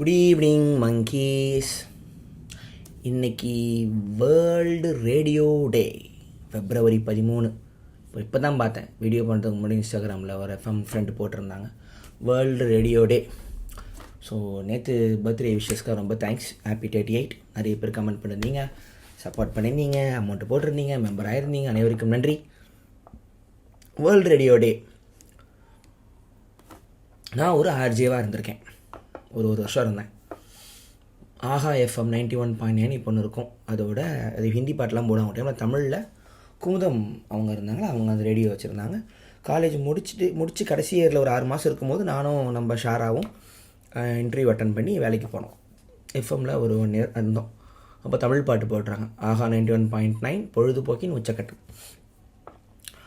Good evening monkeys இன்னைக்கு world radio day February பதிமூணு. இப்போ இப்போ தான் பார்த்தேன். வீடியோ பண்ணுறதுக்கு முன்னாடி இன்ஸ்டாகிராமில் ஒரு எஃப்எம் ஃப்ரெண்டு போட்டிருந்தாங்க. வேர்ல்டு ரேடியோ டே ஸோ நேற்று பர்த்டே விஷஸ்க்காக ரொம்ப தேங்க்ஸ் ஹாப்பி தேர்ட்டி எயிட் நிறைய பேர் கமெண்ட் பண்ணியிருந்தீங்க சப்போர்ட் பண்ணியிருந்தீங்க அமௌண்ட்டு போட்டிருந்தீங்க. மெம்பர் ஆயிருந்தீங்க. அனைவருக்கும் நன்றி. வேர்ல்டு ரேடியோ டே நான் ஒரு ஆர்ஜேவாக இருந்திருக்கேன். ஒரு ஒரு வருஷம் இருந்தேன். Aaha FM ninety one point nine இப்போ ஒன்று இருக்கும். அதோட அது ஹிந்தி பாட்டெலாம் போடுவாங்க டைமில் தமிழில் குமுதம் அவங்க இருந்தாங்க. அவங்க அந்த ரேடியோ வச்சுருந்தாங்க. காலேஜ் முடிச்சுட்டு முடித்து கடைசி இயரில் ஒரு ஆறு மாதம் இருக்கும்போது நானும் நம்ம ஷாராவும் இன்டர்வியூ அட்டன் பண்ணி வேலைக்கு போனோம். எஃப்எம்மில் ஒரு ஒன் இயர் இருந்தோம். அப்போ தமிழ் பாட்டு போடுறாங்க. Aaha ninety one point nine பொழுதுபோக்கின் உச்சக்கட்டம்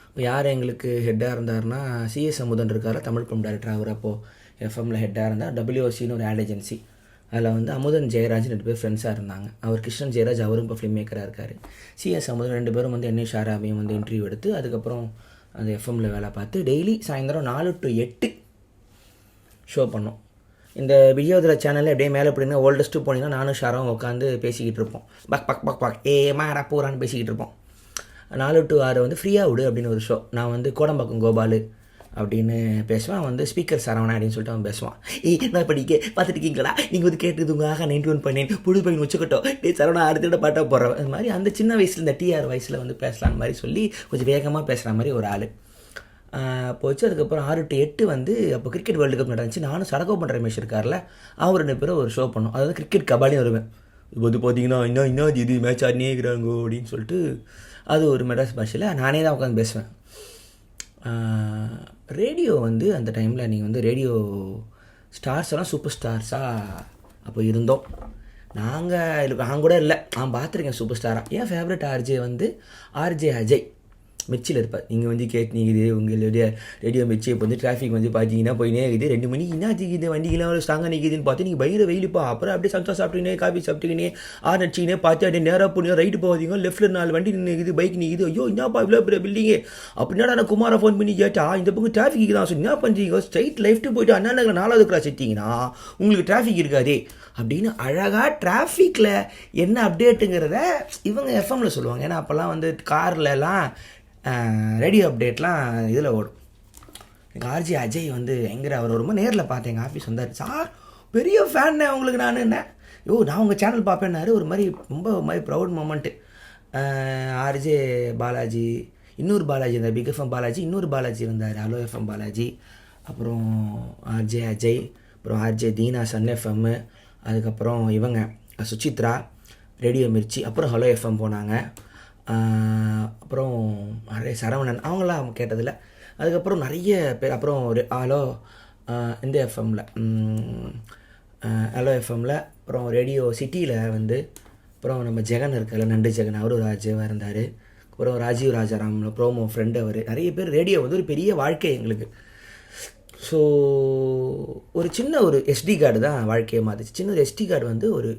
இப்போ யார் எங்களுக்கு ஹெட்டாக இருந்தாருன்னா சிஎஸ் அமுதன் இருக்கார். தமிழ் பம் டைரக்டர் அவர் அப்போது எஃப்எம்மில் ஹெட்டாக இருந்தால் டபிள்யூஓசின்னு ஒரு ஆட் ஏஜென்சி அதில் வந்து அமுதன் ஜெயராஜ் ரெண்டு பேர் ஃப்ரெண்ட்ஸாக இருந்தாங்க. அவர் கிருஷ்ணன் ஜெயராஜ் அவரும் இப்போ ஃபிலிம் மேக்கராக இருக்கார். சிஎஸ் அமுதன் ரெண்டு பேரும் வந்து என்ன ஷாராபியும் வந்து இன்டர்வியூ எடுத்து அதுக்கப்புறம் அந்த எஃப்எம்மில் வேலை பார்த்து டெய்லி சாயந்தரம் நாலு டு எட்டு ஷோ பண்ணோம். இந்த விஜயோதர சேனலில் அப்படியே மேலே எப்படின்னா ஓல்டஸ்ட்டு போனீங்கன்னா நானும் ஷாரும் உட்காந்து பேசிக்கிட்டு இருப்போம். பக் பக் பக் பக். ஏ மாரா பூரான்னு பேசிக்கிட்டு இருப்போம். நாலு டு ஆறு வந்து ஃப்ரீயாக விடு அப்படின்னு ஒரு ஷோ நான் வந்து கோடம்பாக்கம் கோபாலு. அப்படின்னு பேசுவான். அவன் வந்து ஸ்பீக்கர் சரவணா அப்படின்னு சொல்லிட்டு அவன் பேசுவான். ஏய் நான் படிக்க பார்த்துட்டு இருக்கீங்களா? நீங்கள் வந்து கேட்டது உங்கள் நைன்டி ஒன் பண்ணேன். புது பையன் உச்சக்கட்டும் டே சரவணா அடுத்த பாட்டாக போடுறேன் அது மாதிரி அந்த சின்ன வயசில் இந்த டிஆர் வயசில் வந்து பேசலான்னு மாதிரி சொல்லி கொஞ்சம் வேகமாக பேசுகிற மாதிரி ஒரு ஆள். போச்சு. அதுக்கப்புறம் ஆறு டு எட்டு வந்து அப்போ கிரிக்கெட் வேர்ல்டு கப் நடந்துச்சு. நானும் சடகோபன் ரமேஷ் இருக்கார்ல அவர் ரெண்டு பேரும் ஒரு ஷோ பண்ணோம். அதாவது கிரிக்கெட் கபாலியும் வருவேன். இப்போ வந்து பார்த்தீங்கன்னா இன்னும் இன்னும் இது மேட்ச் ஆடினே இருக்கிறாங்க? அப்படின்னு சொல்லிட்டு அது ஒரு மெட்ராஸ் பாஷையில் நானே தான் உட்காந்து பேசுவேன். ரேடியோ வந்து அந்த டைமில் நீங்கள் வந்து ரேடியோ ஸ்டார்ஸ் எல்லாம் சூப்பர் ஸ்டார்ஸாக அப்போ இருந்தோம். நாங்கள் நான் கூட இல்லை. நான் பார்த்துருக்கேன் சூப்பர் ஸ்டாராக என் ஃபேவரட் ஆர்ஜே வந்து ஆர்ஜே அஜய். மிச்சில் இருப்பார். நீங்கள் வந்து கேட்டு நிற்குது உங்களுடைய ரேடியோ மிச்சி இப்போ வந்து டிராஃபிக் வந்து பார்த்தீங்கன்னா போயினே இருக்குது ரெண்டு மணிக்கு என்ன ஆச்சுக்குது? வண்டிகள்லாம் ஒரு ஸ்ட்ராங்காக நிற்குதுன்னு பார்த்து நீங்கள் பயங்கர வெயிலுப்பா அப்புறம் அப்படியே சந்தோஷம் சாப்பிட்டுக்கினே காஃபி சாப்பிட்டுக்கினே ஆறு நடிச்சிக்கினே பார்த்து அப்படியே நேராக போனீங்க ரைட்டு போகாதீங்க. லெஃப்ட்டில் நாலு வண்டி நிற்குது பைக் நிற்குது ஐயோ என்னப்பா இவ்வளோ பெரிய பில்டிங்கு அப்படின்னா நான் குமாரை ஃபோன் பண்ணி கேட்டா இந்த பக்கம் டிராஃபிக் தான் சொல்லி என்ன பண்ணுறீங்க ஸ்ட்ரைட் லெஃப்ட்டு போயிட்டு அண்ணா நகர் நாலாவது கிளாஸ் எடுத்தீங்கன்னா உங்களுக்கு டிராஃபிக் இருக்காதே. அப்படின்னு அழகாக டிராஃபிக்கில் என்ன அப்டேட்டுங்கிறத இவங்க எஃப்எம்மில் சொல்லுவாங்க. ஏன்னா அப்போல்லாம் வந்து கார்லலாம் ரேடியோ அப்டேட்லாம் இதில் ஓடும். எங்கள் ஆர்ஜி அஜய் வந்து எங்கிற அவர் ரொம்ப நேரில் பார்த்தேன் எங்கள் ஆஃபீஸ் வந்தார். சார் பெரிய ஃபேன் உங்களுக்கு நான் என்ன ஓ நான் உங்கள் சேனல் பார்ப்பேன்னாரு. ஒரு மாதிரி ரொம்ப ஒரு மாதிரி ப்ரௌட் மூமெண்ட்டு ஆர்ஜே பாலாஜி இன்னொரு பாலாஜி இருந்தார். பிக் எஃப்எம் பாலாஜி இன்னொரு பாலாஜி இருந்தார். Hello FM Balaji. அப்புறம் ஆர்ஜே அஜய். அப்புறம் ஆர்ஜே தீனா சன் எஃப்எம்மு அதுக்கப்புறம் இவங்க சுச்சித்ரா ரேடியோ மிர்ச்சி. அப்புறம் ஹலோ எஃப்எம் போனாங்க. அப்புறம் நிறைய சரவணன் அவங்களாம் கேட்டதில்ல. அதுக்கப்புறம் நிறைய பேர் அப்புறம் ஒரு ஹலோ இந்த எஃப்எம்மில் ஹலோ எஃப்எம்மில் அப்புறம் ரேடியோ சிட்டியில் வந்து அப்புறம் நம்ம ஜெகன் இருக்கல நண்டு ஜெகன் அவரும் ராஜாவாக இருந்தார். அப்புறம் ராஜீவ் ராஜாராம் ப்ரோமோ ஃப்ரெண்டு அவர். நிறைய பேர் ரேடியோ வந்து ஒரு பெரிய வாழ்க்கை எங்களுக்கு. ஸோ ஒரு சின்ன ஒரு எஸ்டி கார்டு தான் வாழ்க்கையை மாற்றுச்சு சின்ன ஒரு எஸ்டி கார்டு வந்து ஒரு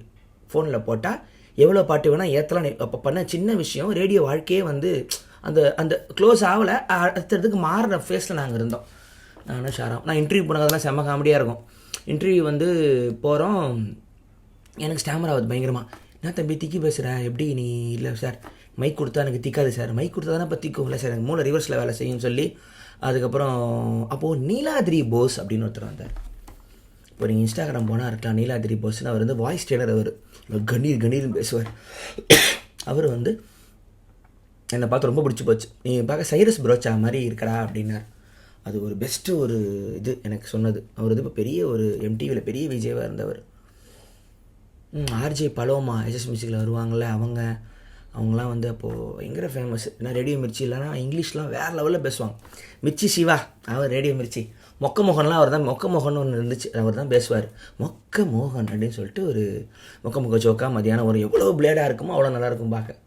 ஃபோனில் போட்டால் எவ்வளோ பாட்டு வேணால் ஏற்றலாம் அப்போ பண்ண சின்ன விஷயம் ரேடியோ வாழ்க்கையே வந்து அந்த அந்த க்ளோஸ் ஆகலை. அடுத்ததுக்கு மாறுற ஃபேஸில் நாங்கள் இருந்தோம். நான் ஷாரம். நான் இன்டர்வியூ போனதெல்லாம் செம்ம காமெடியாக இருக்கும். இன்டர்வியூ வந்து போகிறோம் எனக்கு ஸ்டாமர் ஆகுது பயங்கரமாக நான் தம்பி திக்கி பேசுகிற எப்படி நீ? இல்லை சார் மைக் கொடுத்தா எனக்கு திக்காது சார். மைக் கொடுத்தா தானே இப்போ திக்கும் இல்லை சார். எனக்கு மூளை ரிவர்ஸில் வேலை செய்யும்னு சொல்லி அதுக்கப்புறம் அப்போது நீலாதிரி போஸ் அப்படின்னு ஒருத்தர் வந்தார். இப்போ நீங்கள் இன்ஸ்டாகிராம் போனால் இருக்கலாம் நீலாதிரி போஸ்னு அவர் வந்து வாய்ஸ் ட்ரெயினர் அவர். கணீர் கணீர்னு பேசுவார். அவர் வந்து என்னை பார்த்து ரொம்ப பிடிச்சி போச்சு. நீ பார்க்க சைரஸ் புரோச்சா மாதிரி இருக்கடா அப்படின்னார். அது ஒரு பெஸ்ட்டு ஒரு இது எனக்கு சொன்னது. அவர் வந்து இப்போ பெரிய ஒரு எம்டிவியில் பெரிய விஜயவாக இருந்தவர். ஆர்ஜே பலோமா எஸ்எஸ் மியூசிக்கில் வருவாங்கள்ல அவங்க. அவங்களாம் வந்து அப்போது பயங்கர ஃபேமஸ் ஏன்னா ரேடியோ மிர்ச்சி இல்லைனா இங்கிலீஷ்லாம் வேறு லெவலில் பேசுவாங்க. மிர்ச்சி சிவா அவர் ரேடியோ மிர்ச்சி. மொக்க மோகன்லாம் அவர் தான் மொக்க மோகன் ஒன்று இருந்துச்சு. அவர் தான் பேசுவார். மொக்க மோகன் அப்படின்னு சொல்லிட்டு ஒரு மொக்க மொக்க ஜோக்கா மதியானம் ஒரு எவ்வளோ பிளேடாக இருக்குமோ அவ்வளோ நல்லாயிருக்கும் பார்க்க.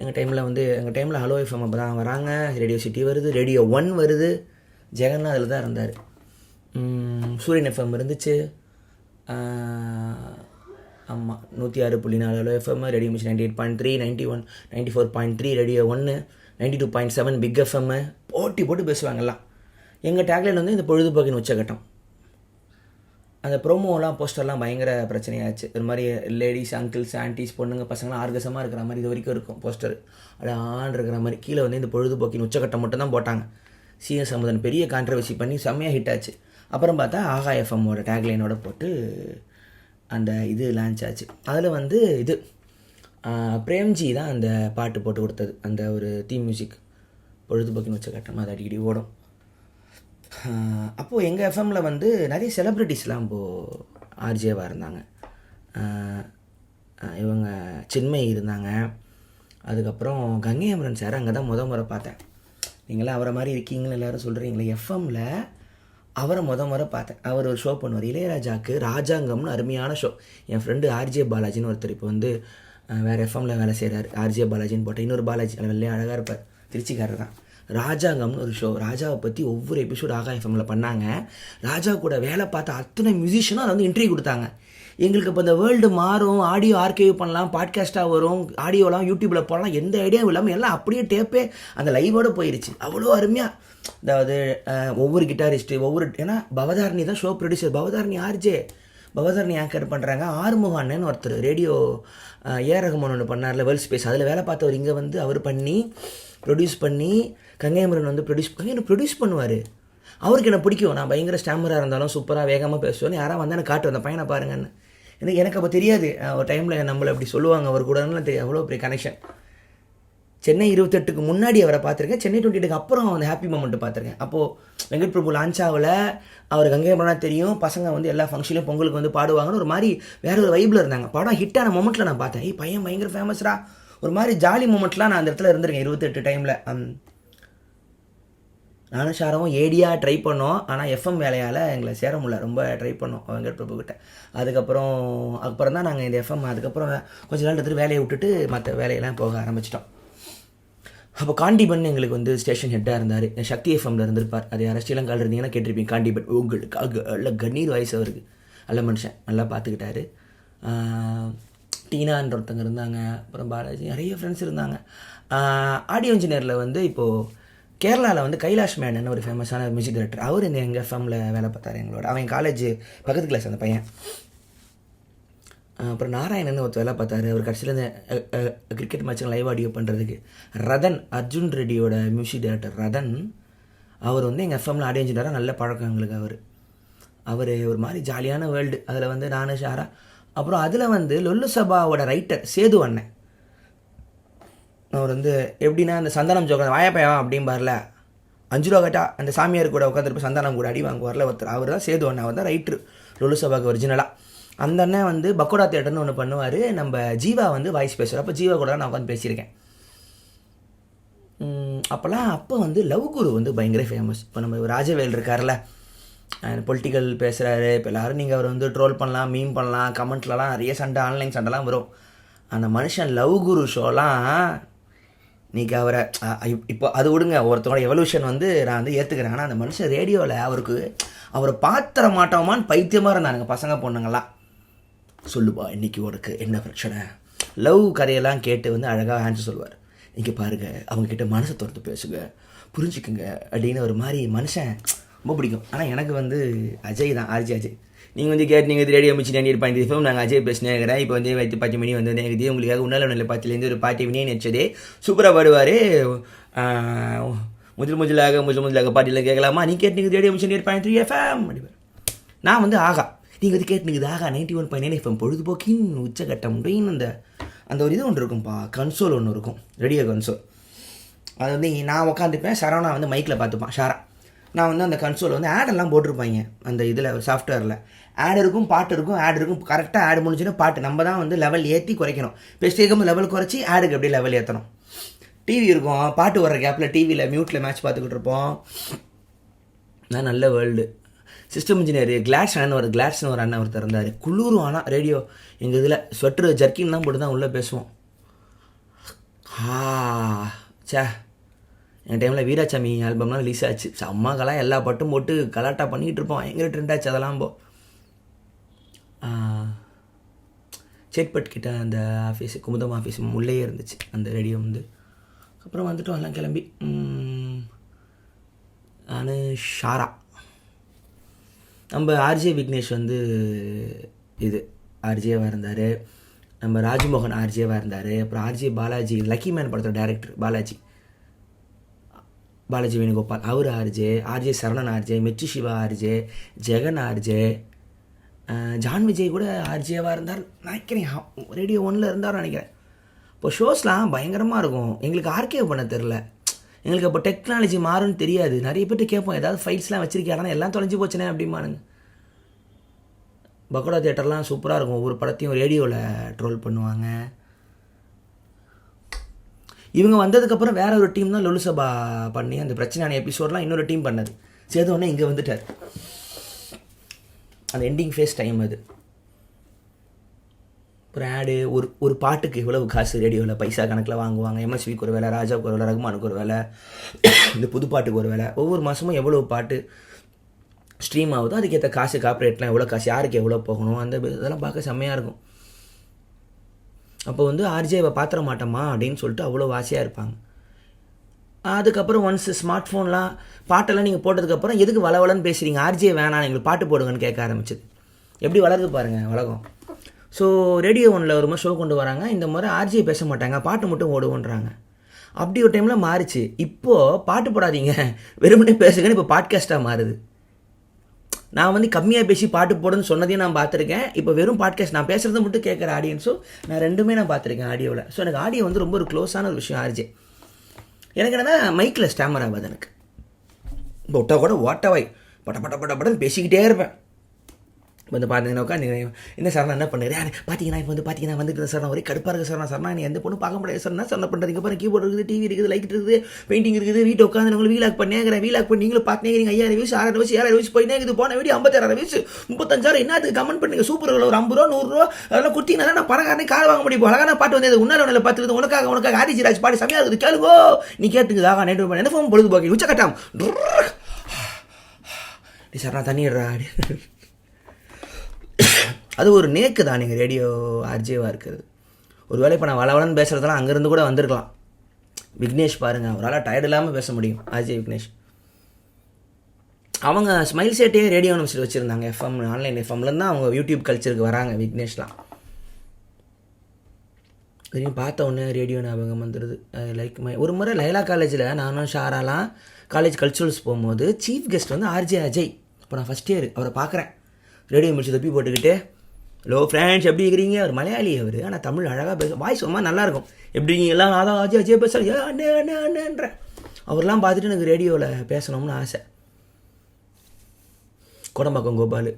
எங்கள் டைமில் வந்து எங்கள் டைமில் ஹலோ எஃப்எம் அப்போ தான் வராங்க. ரேடியோ சிட்டி வருது ரேடியோ ஒன் வருது. ஜெகன்லாம் அதில் தான் இருந்தார் சூரியன் எஃப்எம் இருந்துச்சு. ஆமாம் நூற்றி ஆறு புள்ளி நாலு hello FM radio machine ninety eight point three ninety one ninety four point three radio ஒன்று ninety two point seven big FM போட்டி போட்டு பேசுவாங்கல்லாம் எங்கள் டேக்லைன் வந்து இந்த பொழுதுபோக்கின் உச்சகட்டம். அந்த ப்ரோமோலாம் போஸ்டர்லாம் பயங்கர பிரச்சனையாச்சு. ஒரு மாதிரி லேடிஸ் அங்கிள்ஸ் ஆன்டிஸ் பொண்ணுங்க பசங்களாம் ஆர்கசமாக இருக்கிற மாதிரி இது வரைக்கும் இருக்கும் போஸ்டர் அது ஆன் இருக்கிற மாதிரி கீழே வந்து இந்த பொழுதுபோக்கின் உச்சகட்டம் மட்டும் தான் போட்டாங்க. சிஎஸ் அமுதன் பெரிய கான்ட்ரவர்சி பண்ணி செம்மையாக ஹிட் ஆச்சு. அப்புறம் பார்த்தா ஆகா எஃப்எம்மோட டேக்லைனோட போட்டு அந்த இது லான்ச் ஆச்சு. அதில் வந்து இது பிரேம்ஜி தான் அந்த பாட்டு போட்டு கொடுத்தது. அந்த ஒரு தீம் மியூசிக் பொழுதுபோக்கின்னு வச்ச கட்டமாக அது அடிக்கடி ஓடும். அப்போது எங்கள் எஃப்எம்ல வந்து நிறைய செலிப்ரிட்டிஸ்லாம் இப்போது ஆர்ஜேவாக இருந்தாங்க. இவங்க சின்மை இருந்தாங்க. அதுக்கப்புறம் கங்கை அமரன் சார் அங்கே தான் முத முறை பார்த்தேன். நீங்களாம் அவரை மாதிரி இருக்கீங்கன்னு எல்லாரும் சொல்கிறீங்களே எஃப்எம்ல அவரை முத முறை பார்த்தேன். அவர் ஒரு ஷோ பண்ணுவார். இளையராஜாக்கு ராஜாங்கம்னு அருமையான ஷோ என் ஃப்ரெண்டு ஆர்ஜே பாலாஜின்னு ஒருத்தர் இப்போ வந்து வேறு எஃப்எம்ல வேலை செய்கிறார் ஆர்ஜே பாலாஜின்னு போட்டால் இன்னொரு பாலாஜி வெள்ளையும் அழகாக இருப்பார். திருச்சிக்காரர் தான் ராஜாங்கம்னு ஒரு ஷோ ராஜாவை பற்றி ஒவ்வொரு எபிசோடு ஆகா எஃப்எம்ல பண்ணாங்க. ராஜா கூட வேலை பார்த்த அத்தனை மியூசிஷியனும் அதை வந்து இன்டர்வியூ கொடுத்தாங்க. எங்களுக்கு இப்போ இந்த வேர்ல்டு மாறும் ஆடியோ ஆர்கைவ் பண்ணலாம் பாட்காஸ்ட்டாக வரும் ஆடியோலாம் யூடியூப்பில் போடலாம் எந்த ஐடியாவும் இல்லாமல் எல்லாம் அப்படியே டேப்பே அந்த லைவோட போயிடுச்சு அவ்வளோ அருமையாக அதாவது ஒவ்வொரு கிட்டாரிஸ்ட்டு ஒவ்வொரு ஏன்னா பவதாரணி தான் show producer Bhavatharini RJ Bhavatharini anchor பண்ணுறாங்க ஆறுமுகான்னு ஒருத்தர் ரேடியோ ஏ ரகுமான் ஒன்று பண்ணார்ல வேர்ல்ட் ஸ்பேஸ். அதில் வேலை பார்த்தவர் இங்கே வந்து அவர் பண்ணி ப்ரொடியூஸ் பண்ணி கங்கையமரன் வந்து ப்ரொடியூஸ் பண்ணி எனக்கு ப்ரொடியூஸ் பண்ணுவார். அவருக்கு என்ன பிடிக்கும்? நான் பயங்கர ஸ்டாமராக இருந்தாலும் சூப்பராக வேகமாக பேசுவேன் யாராவது வந்தால் எனக்கு காட்டு அந்த பையனை பாருங்கன்னு. எனக்கு எனக்கு அப்போ தெரியாது. ஒரு டைமில் நம்மளை அப்படி சொல்லுவாங்க. அவர் கூட தெரியும் அவ்வளோ பெரிய கனெக்ஷன் சென்னை இருபத்தெட்டுக்கு முன்னாடி அவரை பார்த்துருக்கேன். சென்னை டுவெண்ட்டி எட்டுக்கு அப்புறம் அந்த ஹாப்பி மூமெண்ட் பார்த்துருக்கேன். அப்போது வெங்கட் பிரபு லான்ச் ஆகல. அவர் கங்கை அமரனா தெரியும். பசங்க வந்து எல்லா ஃபங்க்ஷன்லையும் பொங்கலுக்கு வந்து பாடுவாங்கன்னு ஒரு மாதிரி வேற ஒரு வைப்பில் இருந்தாங்க. படம் ஹிட்டான மூமெண்ட்டில் நான் பார்த்தேன். ஏய் பையன் பயங்கர ஃபேமஸ்ரா ஒரு மாதிரி ஜாலி மூமெண்ட்லாம் நான் அந்த இடத்துல இருந்திருக்கேன் இருபத்தெட்டு டைமில் நானும் ஷாரவும் ஏடியாக ட்ரை பண்ணோம். ஆனால் எஃப்எம் வேலையால் எங்களை சேர முடியல. ரொம்ப ட்ரை பண்ணோம் வெங்கட் பிரபு கிட்ட. அதுக்கப்புறம் அப்புறம் தான் நாங்கள் இந்த எஃப்எம் அதுக்கப்புறம் கொஞ்ச நாள் எடுத்துகிட்டு வேலையை விட்டுட்டு மற்ற வேலையெல்லாம் போக ஆரம்பிச்சிட்டோம். அப்போ காண்டிபன் எங்களுக்கு வந்து ஸ்டேஷன் ஹெட்டாக இருந்தார். சக்தி எஃப்எம்ல இருந்திருப்பார். அது யாரும் ஸ்ரீலங்காவில் இருந்தீங்கன்னா கேட்டிருப்பீங்க காண்டிபன். உங்களுக்கு நல்ல கண்ணீர் வயசு அவருக்கு. நல்ல மனுஷன். நல்லா பார்த்துக்கிட்டாரு டீனான்ற ஒருத்தங்க இருந்தாங்க. அப்புறம் பாலாஜி நிறைய ஃப்ரெண்ட்ஸ் இருந்தாங்க. ஆடியோ இன்ஜினியரில் வந்து இப்போது கேரளாவில் வந்து கைலாஷ் மேனன் ஒரு ஃபேமஸான மியூசிக் டைரக்டர் அவர் இந்த எங்கள் எஃப்எம்ல வேலை பார்த்தாரு எங்களோட. அவன் காலேஜ் பக்கத்து கிளாஸ் அந்த பையன். அப்புறம் நாராயணன் ஒருத்தர் வேலை பார்த்தாரு. அவர் கடைசியில் இந்த கிரிக்கெட் மேட்ச்சுக்கு லைவ் ஆடியோ பண்ணுறதுக்கு ரதன் அர்ஜுன் ரெட்டியோட மியூசிக் டைரக்டர் ரதன் அவர் வந்து எங்கள் எஃப்எம்ல ஆடியோ இன்ஜினியராக நல்ல பழக்கம் எங்களுக்கு அவர். அவர் ஒரு மாதிரி ஜாலியான வேர்ல்டு அதில் வந்து நானு ஷாரா. அப்புறம் அதில் வந்து லொல்லு சபாவோட ரைட்டர் சேது அண்ணன். அவர் வந்து எப்படின்னா அந்த சந்தானம் ஜோக்கர் வாயப்பையா அப்படிம்பார்ல. அஞ்சு ரூபா கட்டா அந்த சாமியார் கூட உட்காந்துருப்ப சந்தானம் கூட அடி வாங்குவார்ல ஒருத்தர். அவர் தான் சேது அண்ணன். அவர் தான் ரைட்ரு லொல்லு சபாவுக்கு ஒரிஜினலாக அந்த அண்ணன் வந்து பக்கோடா தேட்டர்னு ஒன்று பண்ணுவார். நம்ம ஜீவா வந்து வாய்ஸ் பேசுவார் அப்போ ஜீவா கூட நான் உட்காந்து பேசியிருக்கேன். அப்போல்லாம் அப்போ வந்து லவ் குரு வந்து பயங்கர ஃபேமஸ் இப்போ நம்ம ராஜவேல் இருக்கார்ல பொலிட்டிக்கல் பேசுகிறாரு இப்போ எல்லாரும் நீங்கள் அவர் வந்து ட்ரோல் பண்ணலாம் மீம் பண்ணலாம் கமெண்ட்லலாம் நிறைய சண்டை ஆன்லைன் சண்டைலாம் வரும். அந்த மனுஷன் லவ் குரு ஷோலாம் இன்னைக்கு அவரை இப்போ அது விடுங்க. ஒருத்தரோட எவல்யூஷன் வந்து நான் வந்து ஏற்றுக்கிறேன் ஆனால் அந்த மனுஷன் ரேடியோவில் அவருக்கு அவரை பாத்திர மாட்டோமான்னு பைத்தியமாக இருந்தானுங்க பசங்க பொண்ணுங்கள்லாம். சொல்லுப்பா இன்னைக்கு உனக்கு என்ன பிரச்சனை? லவ் கதையெல்லாம் கேட்டு வந்து அழகாக ஆன்சர் சொல்லுவார். இங்கே பாருங்க அவங்கக்கிட்ட மனசை திறந்து பேசுங்க புரிஞ்சுக்குங்க அப்படின்னு ஒரு மாதிரி மனுஷன் ரொம்ப பிடிக்கும். ஆனால் எனக்கு வந்து அஜய் தான் ஆர்ஜி அஜய். நீங்கள் வந்து கேட்டு நீங்கள் ரேடியோ மிச்சு நைன்டி பாயிண்ட் இப்போ நாங்கள் அஜய் பேசினேங்கிறேன் இப்போ வந்து வைத்து பத்து மணி வந்து எனக்கு உங்களுக்காக உன்னால நல்ல பாத்திலேருந்து ஒரு பாட்டி வினே நினச்சதே சூப்பராக பாடுவார். முதல் முதலாக முதல் முதலாக பாட்டியில் கேட்கலாமா? நீ கேட்டு நீங்கள் ரேடியோ மிச்சு நேர் பாயிண்ட் த்ரீ எஃப்எம் அப்படிவார் நான் வந்து ஆகா. நீங்கள் வந்து கேட்டுனுக்குது Aaha ninety one point nine FM பொழுதுபோக்கின் உச்சகட்டம் அப்படின்னு அந்த அந்த ஒரு இது ஒன்று இருக்கும்ப்பா கன்சோல் ஒன்று இருக்கும். ரேடியோ கன்சோல் அது வந்து நான் உட்காந்துப்பேன் சரவணா வந்து மைக்கில் பார்த்துப்பான் ஷாரா. நான் வந்து அந்த கன்சோல் வந்து ஆடெல்லாம் போட்டிருப்பாங்க அந்த இதில் சாஃப்ட்வேரில் ஆட் இருக்கும் பாட்டு இருக்கும் ஆட் இருக்கும். கரெக்டாக ஆட் முடிஞ்சுன்னா பாட்டு. நம்ம தான் வந்து லெவல் ஏற்றி குறைக்கணும். பெஸ்ட் கேட்கும் லெவல் குறைச்சி ஆடுக்கு அப்படியே லெவல் ஏற்றணும் டிவி இருக்கும். பாட்டு வர்ற கேப்பில் டிவியில் மியூட்டில் மேட்ச் பார்த்துக்கிட்டு இருப்போம். நான் நல்ல வேர்ல்டு சிஸ்டம் இன்ஜினியர் அண்ணன் ஒரு கிளாட்ஸ்னு ஒரு அண்ணன் ஒருத்தர் இருந்தார். குளிரும் ஆனால் ரேடியோ எங்கள் இதில் ஸ்வெட்ரு ஜர்க்கின்லாம் போட்டு தான் உள்ளே பேசுவோம். ஆ சே என் டைமில் வீராசாமி ஆல்பம்லாம் ரிலீஸ் ஆச்சு. செம்மா கலா எல்லா பாட்டும் போட்டு கலாட்டா பண்ணிக்கிட்டு இருப்போம். எங்கே ட்ரெண்ட் ஆச்சு அதெல்லாம் போ. சேட்பட் கிட்ட அந்த ஆஃபீஸ் குமுதம் ஆஃபீஸ் உள்ளே இருந்துச்சு. அந்த ரேடியோ வந்து. அப்புறம் வந்துட்டோம் எல்லாம் கிளம்பி. நான் ஷாரா. நம்ம ஆர்ஜே விக்னேஷ் வந்து இது ஆர்ஜேவாக இருந்தார். நம்ம ராஜ்மோகன் ஆர்ஜேவாக இருந்தார். அப்புறம் ஆர்ஜே பாலாஜி லக்கி மேன் படத்தோட டேரக்டர் பாலாஜி. பாலாஜி வேணுகோபால் அவர் RJ RJ Saravanan RJ Mirchi Siva RJ Jagan RJ John Vijay கூட ஆர்ஜேவாக இருந்தார் நினைக்கிறேன். ரேடியோ ஒன்றில் இருந்தார் நினைக்கிறேன். இப்போ ஷோஸ்லாம் பயங்கரமாக இருக்கும். எங்களுக்கு ஆர்கேவ் பண்ண தெரில எங்களுக்கு அப்போ டெக்னாலஜி மாறும்னு தெரியாது. நிறைய பேர்ட்டு கேட்போம் ஏதாவது ஃபைல்ஸ்லாம் வச்சிருக்கியாரா எல்லாம் தொலைஞ்சு போச்சுனே அப்படிமானுங்க பக்கோடா தேட்டர்லாம் சூப்பராக இருக்கும். ஒவ்வொரு படத்தையும் ரேடியோவில் ட்ரோல் பண்ணுவாங்க. இவங்க வந்ததுக்கப்புறம் வேற ஒரு டீம் தான் லொலுசபா பண்ணி அந்த பிரச்சனையான எபிசோட்லாம் இன்னொரு டீம் பண்ணது. சேதோடனே இங்கே வந்துட்டார். அந்த எண்டிங் ஃபேஸ் டைம் அது. ஒரு ஆடு ஒரு ஒரு பாட்டுக்கு இவ்வளவு காசு ரேடியோவில் பைசா கணக்கில் வாங்குவாங்க. எம்எஸ்விக்கு ஒரு வேலை ராஜாவுக்கு ஒரு வேலை ரகுமானுக்கு ஒரு வேலை இந்த புது பாட்டுக்கு ஒரு வேலை. ஒவ்வொரு மாதமும் எவ்வளோ பாட்டு ஸ்ட்ரீம் ஆகுதோ அதுக்கேற்ற காசு காப்பரேட்லாம் எவ்வளோ காசு யாருக்கு எவ்வளோ போகணும் அந்த இதெல்லாம் பார்க்க செம்மையாக இருக்கும். அப்போ வந்து ஆர்ஜேவை பாத்திர மாட்டோமா அப்படின்னு சொல்லிட்டு அவ்வளோ வாசியாக இருப்பாங்க. அதுக்கப்புறம் ஒன்ஸ் ஸ்மார்ட் ஃபோன்லாம் பாட்டெல்லாம் நீங்கள் போட்டதுக்கப்புறம் எதுக்கு வளவலன்னு பேசுகிறீங்க ஆர்ஜே வேணாம் எங்களுக்கு பாட்டு போடுங்கன்னு கேட்க ஆரம்பிச்சது. எப்படி வளருது பாருங்கள் உலகம் ஸோ ரேடியோ ஒனில் ஒரு மாதிரி ஷோ கொண்டு வராங்க. இந்த முறை ஆர்ஜி பேச மாட்டாங்க. பாட்டு மட்டும் ஓடுவோன்றாங்க. அப்படி ஒரு டைமில் மாறுச்சு. இப்போது பாட்டு போடாதீங்க. வெறுமனே பேசுங்கன்னு இப்போ பாட்காஸ்ட்டாக மாறுது. நான் வந்து கம்மியாக பேசி பாட்டு போடுன்னு சொன்னதையும் நான் பார்த்துருக்கேன். இப்போ வெறும் பாட்காஸ்ட் நான் பேசுகிறத மட்டும் கேட்குற ஆடியன்ஸும் நான் ரெண்டுமே நான் பார்த்துருக்கேன் ஆடியோவில் ஸோ எனக்கு ஆடியோ வந்து ரொம்ப ஒரு க்ளோஸான ஒரு விஷயம் ஆர்ஜே எனக்கு என்னன்னா மைக்கில் ஸ்டாமர் ஆகாது எனக்கு. இப்போ விட்டா கூட ஓட்டவாய் பட்ட பட்ட பட்ட பட்டன்னு பேசிக்கிட்டே இருப்பேன். வந்து பார்த்தீங்கன்னா நீங்கள் என்ன சார் நான் என்ன பண்ணுறேன் பார்த்தீங்கன்னா இப்போ வந்து பார்த்தீங்கன்னா வந்துட்டு சார் நான் ஒரே கடுப்பாக இருக்குது சார் நான் சார் நான் எந்த பொண்ணு பார்க்க முடியாது. சார் என்ன சார் பண்ணுறது பாருங்க கீபோர்டு இருக்குது டிவி இருக்குது லைட் இருக்குது பெயிண்டிங் இருக்குது. வீட்டு உட்காந்து உங்களுக்கு வீலாக் பண்ணியாங்கிறேன் வீலாக் பண்ணி நீங்களும் பார்த்தீங்க ஐயாயிரம் வயசு ஆறாயிரம் வயசு ஏழாயிரம் வயசு போயினே இது போன வீடியோ ஐம்பத்தாயிரம் வயசு முப்பத்தஞ்சாயிரம். என்னது கமெண்ட் பண்ணுங்க. சூப்பர் ஒரு ஐம்பது ரூபா நூறுரூவா அதெல்லாம் குட்டினா நான் பணக்காரனே கார் வாங்க முடியும். அழகான பாட்டு வந்து உன்னால உன்னால பார்த்துருது உனக்காக உனக்காக ஆதிஜிராஜ் பாடி செமையாக இருக்குது. கேளுங்கோ. நீ கேட்டுக்குதாக ஆகா நேற்று என்ன ஃபோன் பொழுதுபோக்கு? உச்சக்கட்டம். நீ சார் நான் தண்ணிடுறா. அது ஒரு நேக்கு தான். நீங்கள் ரேடியோ ஆர்ஜேவாக இருக்கிறது. ஒரு வேளை இப்போ நான் வளவலன்னு பேசுகிறதெல்லாம் அங்கேருந்து கூட வந்திருக்கலாம். விக்னேஷ் பாருங்கள் அவரால் டயர்ட் இல்லாமல் பேச முடியும். ஆர்ஜே விக்னேஷ். அவங்க ஸ்மைல் சேட்டையே ரேடியோ யூனிவர்சிட்டி வச்சுருந்தாங்க. எஃப்எம் ஆன்லைன் எஃப்எம்லேருந்து தான் அவங்க யூடியூப் கல்ச்சருக்கு வராங்க விக்னேஷ்லாம். தெரியும் பார்த்த உடனே ரேடியோ ஞாபகம் வந்துடுது லைக் மை ஒரு முறை லைலா காலேஜில் நானும் ஷாராலாம் காலேஜ் கல்ச்சுரல்ஸ் போகும்போது சீஃப் கெஸ்ட் வந்து ஆர்ஜே அஜய் இப்போ நான் ஃபஸ்ட் இயர் அவரை பார்க்குறேன். ரேடியோ முடிச்சு தப்பி போட்டுக்கிட்டு ஹலோ ஃப்ரெண்ட்ஸ் எப்படி இருக்கிறீங்க? அவர் மலையாளி அவர். ஆனால் தமிழ் அழகாக பேச வாய்ஸ் ரொம்ப நல்லாயிருக்கும். எப்படி இருக்கீங்க எல்லாம் நான் தான் அஜய் அஜய் பேசுகிறேன் அண்ணே அண்ணே அண்ணேன்றேன். அவர்லாம் பார்த்துட்டு எனக்கு ரேடியோவில் பேசணும்னு ஆசை. குடம்பாக்கம் கோபால்.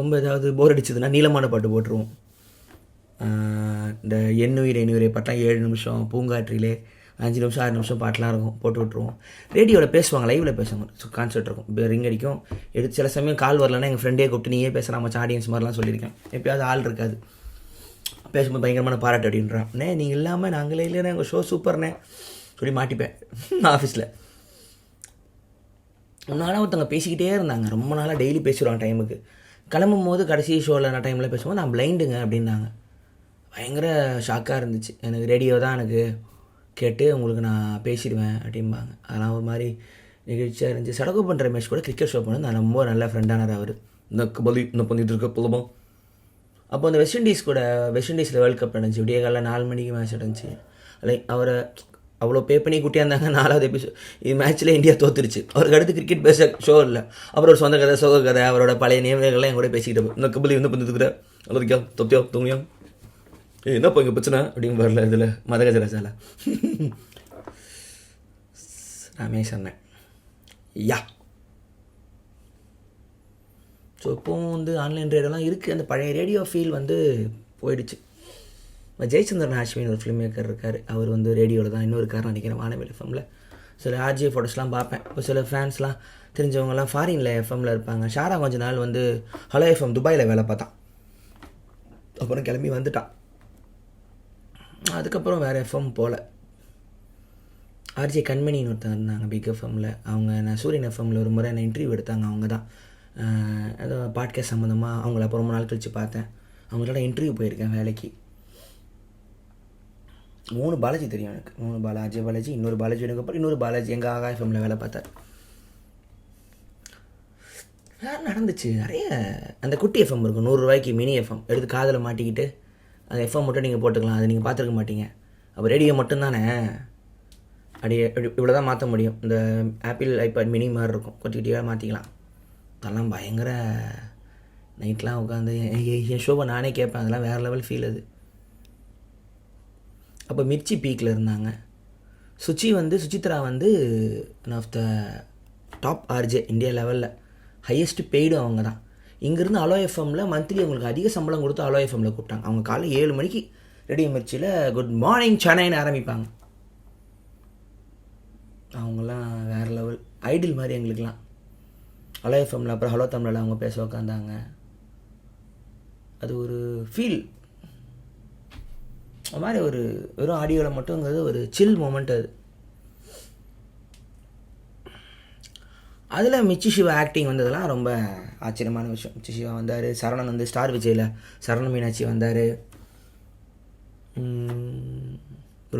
ரொம்ப ஏதாவது போர் அடிச்சதுன்னா நீளமான பாட்டு போட்டுருவோம். இந்த எண்ணுயிர் எண்ணுயிரை பாட்டெலாம் ஏழு நிமிஷம் பூங்காற்றிலே அஞ்சு நிமிஷம் ஆறு நிமிஷம் பாட்டெலாம் இருக்கும் போட்டு விட்ருவோம் ரேடியோவில் பேசுவாங்க லைவில் பேசுவாங்க. ஸோ கான்சர்ட் இருக்கும். இப்போ ரிங் அடிக்கும். எடுத்து சில சமயம் கால் வரலன்னா எங்கள் ஃப்ரெண்டே கூப்பிட்டு நீயே பேசலாம் மச்சான் ஆடியன்ஸ் மாதிரிலாம் சொல்லியிருக்கேன். எப்பயாவது ஆள் இருக்காது. பேசும்போது பயங்கரமான பாராட்டு அப்படின்றான். அண்ணே நீங்கள் இல்லாமல் நாங்களே இல்லைண்ணே எங்கள் ஷோ சூப்பர்ண்ணே சொல்லி மாட்டிப்பேன். ஆஃபீஸில் முன்னால் ஒருத்தவங்க பேசிக்கிட்டே இருந்தாங்க. ரொம்ப நாளாக டெய்லி பேசிடுவாங்க டைமுக்கு கிளம்பும் போது கடைசி ஷோவில் நான் டைமில் பேசும்போது நான் பிளைண்டுங்க அப்படின்னாங்க. பயங்கர ஷாக்காக இருந்துச்சு. எனக்கு ரேடியோ தான் எனக்கு. கேட்டு உங்களுக்கு நான் பேசிடுவேன் அப்படிம்பாங்க. அதெல்லாம் ஒரு மாதிரி நிகழ்ச்சியாக இருந்துச்சு. சடகோபன் ரமேஷ் கூட கிரிக்கெட் ஷோ பண்ணது நான் ரொம்ப நல்ல ஃப்ரெண்டானார் அவர். இந்த கபலி இன்னும் பண்ணிட்டு இருக்க புலபம் அப்போ அந்த வெஸ்ட் இண்டீஸ் கூட வெஸ்ட் இண்டீஸில் வேர்ல்ட் கப் நடந்துச்சு. விடிய காலைல நாலு மணிக்கு மேட்ச் நடந்துச்சு. லைக் அவரை அவ்வளோ பே பண்ணி குட்டியாக இருந்தாங்க. நாலாவது எபிசோட் இது மேட்ச்சில் இந்தியா தோத்துருச்சு. அவருக்கு அடுத்து கிரிக்கெட் பேச ஷோ இல்லை. அப்புறம் ஒரு சொந்த கதை சோக கதை அவரோட பழைய நியமனங்கள்லாம் என் கூட பேசிக்கிட்டு இந்த கபலி வந்து பண்ணிருக்கிற அல்லதுக்கா தொப்பியா? தூங்கியா என்னப்பா இங்கே பிரச்சனை? அப்படின்னு வரல இதில். மதகஜராஜால. ரமேஷ் அண்ணன். யா. ஸோ இப்போவும் வந்து ஆன்லைன் ரேடியோலாம் இருக்குது அந்த பழைய ரேடியோ ஃபீல் வந்து போயிடுச்சு. ஜெயச்சந்திரன் ஹாஷ்மின்னு ஒரு ஃபிலிம் மேக்கர் இருக்கார். அவர் வந்து ரேடியோவில் தான் இன்னொரு காரணம் நினைக்கிறேன் வானவில் எஃப்எம்மில் சில ஆர்ஜி ஃபோட்டோஸ்லாம் பார்ப்பேன். இப்போ சில ஃபேன்ஸ்லாம் தெரிஞ்சவங்கலாம் ஃபாரினில் எஃப்எம்மில் இருப்பாங்க. ஷாரா கொஞ்ச நாள் வந்து ஹலோ எஃப்எம் துபாயில் வேலை பார்த்தான். அப்புறம் கிளம்பி வந்துட்டான். அதுக்கப்புறம் வேறு எஃப்எம் போகல ஆர்ஜே கண்மணின்னு ஒருத்தங்க இருந்தாங்க பிக் எஃப்எம்மில் அவங்க நான் சூரியன் எஃப்எம்மில் ஒரு முறை என்ன இன்டர்வியூ எடுத்தாங்க அவங்க தான். ஏதோ பாட்காஸ்ட் சம்மந்தமாக அவங்கள அப்புறம் ரொம்ப நாள் கழித்து பார்த்தேன். அவங்களோட இன்டர்வியூ போயிருக்கேன் வேலைக்கு. மூணு பாலாஜி தெரியும் எனக்கு. மூணு பாலாஜி பாலாஜி இன்னொரு பாலாஜி எனக்கு அப்புறம் இன்னொரு பாலாஜி எங்கள் ஆகா எஃப்எம்மில் வேலை பார்த்தார். வேறு நடந்துச்சு? நிறைய அந்த குட்டி எஃப்எம் இருக்கும் நூறுரூவாய்க்கு மினி எஃப்எம் எடுத்து காதில் மாட்டிக்கிட்டு அந்த எஃப்எம் மட்டும் நீங்கள் போட்டுக்கலாம். அதை நீங்கள் பார்த்துருக்க மாட்டீங்க. அப்போ ரேடியோ மட்டும்தானே? அப்படி இவ்வளோ தான் மாற்ற முடியும். இந்த ஆப்பிள் ஐபேட் மினி மாதிரி இருக்கும். கொஞ்சம் குட்டியாக மாற்றிக்கலாம் அதெல்லாம் பயங்கர நைட்லாம் உட்காந்து என் ஷோவை நானே கேட்பேன். அதெல்லாம் வேறு லெவல் ஃபீல் அது. அப்போ மிர்ச்சி பீக்கில் இருந்தாங்க. சுச்சி வந்து சுச்சித்ரா வந்து one of the top RJ India லெவலில் ஹையஸ்ட் பெய்டும் அவங்க தான். இங்கேருந்து அலோ எஃப்எம்மில் மந்த்லி அவங்களுக்கு அதிக சம்பளம் கொடுத்து அலோ எஃப்எம்மில் கூப்பிட்டாங்க. அவங்க காலை ஏழு மணிக்கு ரெடியோ மிர்ச்சியில் குட் மார்னிங் சென்னைன்னு ஆரம்பிப்பாங்க. அவங்கெல்லாம் வேறு லெவல் ஐடில் மாதிரி எங்களுக்கெலாம் ஹலோ எஃப்எம்மில் அப்புறம் ஹலோ தமிழில் அவங்க பேச உட்காந்தாங்க அது ஒரு ஃபீல் அது மாதிரி ஒரு வெறும் ஆடியோவில் மட்டுங்கிறது ஒரு சில் மூமெண்ட் அது. அதில் மிச்சி சிவா ஆக்டிங் வந்ததெல்லாம் ரொம்ப ஆச்சரியமான விஷயம். மிச்சி சிவா வந்தார் சரணன் வந்து ஸ்டார் விஜயில் சரண மீனாட்சி வந்தார்.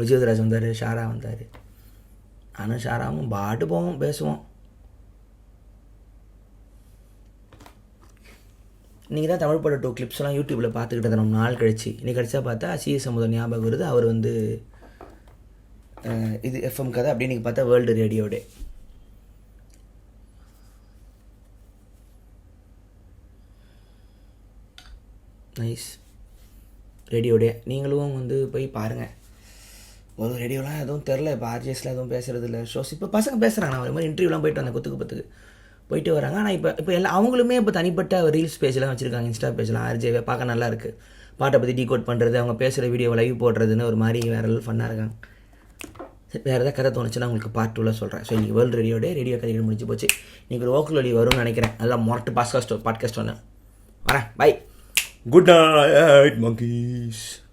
விஜயதராஜ் வந்தார் ஷாரா வந்தார். ஆனால் ஷாராவும் பாட்டு போவோம் பேசுவோம். நீங்கள் தான் தமிழ் பட டூ கிளிப்ஸ்லாம் யூடியூப்பில் பார்த்துக்கிட்டு ரொம்ப நாள் கழிச்சு. இன்னைக்கு கழிச்சா பார்த்தா சிஎஸ் சமுதம் ஞாபகம் வருது அவர் வந்து இது எஃப்எம் கதை அப்படின்னு பார்த்தா world radio nice radio day நீங்களும் வந்து போய் பாருங்கள் ஒரு ரேடியோலாம் எதுவும் தெரில இப்போ ஆர்ஜிஎஸ்லாம் எதுவும் பேசுகிறது இல்லை. ஷோஸ் இப்போ பசங்க பேசுகிறாங்க நான் ஒரு மாதிரி இன்டர்வியூலாம் போயிட்டு வந்தேன். குத்துக்கு பத்துக்கு போயிட்டு வராங்க. ஆனால் இப்போ இப்போ எல்லாம் அவங்களுமே இப்போ தனிப்பட்ட ரீல்ஸ் பேஜ்லாம் வச்சுருக்காங்க. இன்ஸ்டா பேஜ்லாம் ஆர்ஜேவை பார்க்க நல்லா இருக்குது பாட்டை பற்றி டீகோட் பண்ணுறது அவங்க பேசுகிற வீடியோவை லைவ் போடுறதுன்னு ஒரு மாதிரி வேறு லெவல் ஃபன்னாக இருக்காங்க. சரி, வேறு ஏதாவது கதை தோணுச்சுன்னா உங்களுக்கு பார்ட் டூவில் சொல்கிறேன் ஸோ இன்றைக்கி வேர்ல்டு ரேடியோடே ரேடியோ கதைகள் முடிஞ்சு போச்சு. இன்றைக்கி ஒரு ஓக்கல் வழி வரும்னு நினைக்கிறேன். நல்லா மொரட்டு பாஸ்காஸ்ட் பாட்காஸ்ட் ஒன்று வரேன். Bye Good night, monkeys.